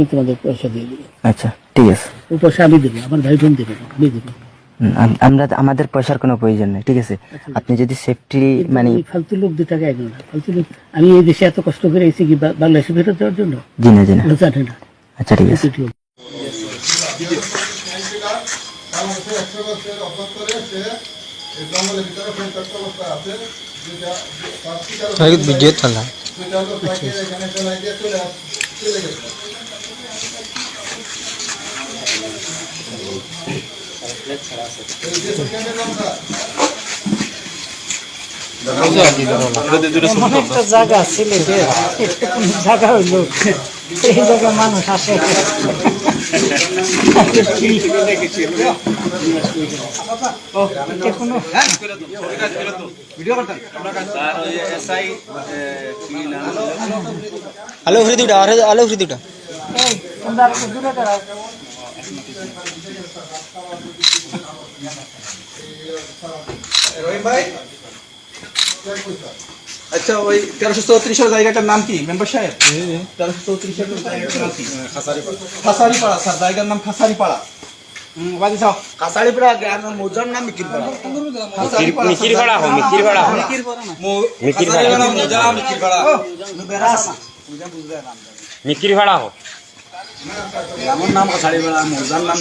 তোমাদের পয়সা দিয়ে দেবো। আচ্ছা ঠিক আছে। ও পয়সা আমি দেবো আমার ভাই বোন দেবে না, আমি দেবো। আমরা আমাদের পয়সার কোনো প্রয়োজন নেই ঠিক আছে? আপনি যদি সেফটি মানে এই ফালতু লোক দু টাকা এগো না। ফালতু লোক আমি এই দেশে এত কষ্ট করে এসেছি কি বা- বাংলাদেশে ফেরত দেওয়ার জন্য? জি না জি না। ওরা জানে না। আচ্ছা ঠিক আছে। এটুকু। ভিডিও চলা এমন একটা জায়গা সিলেটে এটা কোন জায়গা হইল এই জায়গায় মানুষ আসে আলো ফ্রি দুটা আলো ফ্রি দুটা এই, তোমরা একটু দূরে আচ্ছা ওই তেরোশো চৌত্রিশের জায়গাটার নাম কি মেম্বার সাহেব তেরোশো চৌত্রিশের জায়গাটার নাম কি খাসারিপাড়া স্যার জায়গার নাম খাসারিপাড়া কাছাড়িপাড়া মোজার নাম মিকিরপাড়া মিকিরপাড়া হো মিকিরপাড়া মিকিরপাড়া মোজা মিকিরপাড়া মিকির ভাড়া হোক আমার নাম কাছাড়িপাড়া মোজার নাম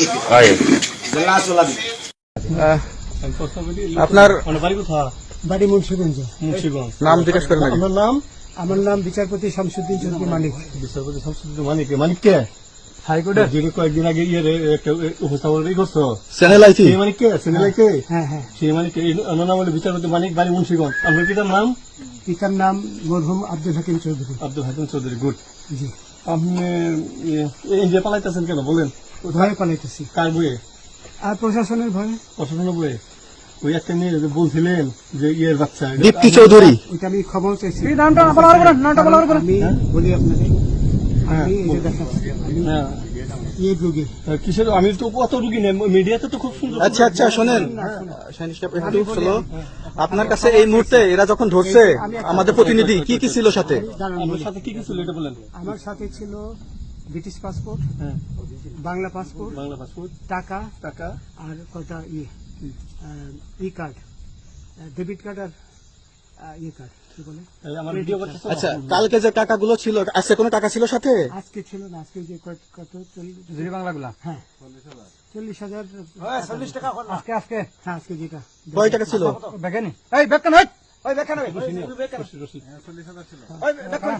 জেলা চলাবি। আপনার বাড়ি মুন্সিগঞ্জ। নাম জিজ্ঞেস করেন আমার নাম? আমার নাম বিচারপতি শামসুদ্দিন চৌধুরী মানিক। বিচারপতি শামসুদ্দিন মানিক মানিক কে? হাইকোর্টের যিনি কয়েকদিন আগে ইয়ে একটা উপস্থাপন করছ। চ্যানেল আইছি সেই মানিক কে? হ্যাঁ হ্যাঁ। সেই মানিক কে? নাম হলো বিচারপতি মানিক বাড়ি মুন্সিগঞ্জ। আপনার পিতার নাম? পিতার নাম মরহুম আব্দুল হাকিম চৌধুরী। আব্দুল হাকিম চৌধুরী গুড। জি। আপনি এই যে পালাইতেছেন কেন? বলেন। ভয়ে পালাইতেছি। কার বইয়ে আর প্রশাসনের ভয়ে। প্রশাসনের বইয়ে ওই একটা মেয়ে যে বলছিলেন যে ইয়ের বাচ্চা দীপ্তি চৌধুরী। ওইটা আমি খবর চাইছি। আমি বলি আপনাকে আমি এই যে দেখাচ্ছি। আমি হ্যাঁ। ইয়ে আমি তো কত রুগী নেই মিডিয়াতে তো খুব সুন্দর আচ্ছা আচ্ছা শোনেন। আপনার কাছে এই মুহূর্তে এরা যখন ধরছে আমাদের প্রতিনিধি কি কি ছিল সাথে? আপনার সাথে কি কি ছিল এটা বলেন। আমার সাথে ছিল ব্রিটিশ পাসপোর্ট হ্যাঁ। বাংলা পাসপোর্ট বাংলা পাসপোর্ট টাকা টাকা। আর কটা ইয়ে ই কার্ড ডেবিট কার্ড আর আহ, ইয়ে কার্ড আচ্ছা কালকে যে টাকাগুলো ছিল আজকে কোনো টাকা ছিল সাথে? আজকে ছিল না আজকে যে কত- কত? চল্লিশ বাংলাগুলা? হ্যাঁ। চল্লিশ হাজার চল্লিশ টাকা আজকে আজকে। হ্যাঁ আজকে যেটা। কয় টাকা ছিল? বেগানি এই হই ওই বেগান হই এই বেগান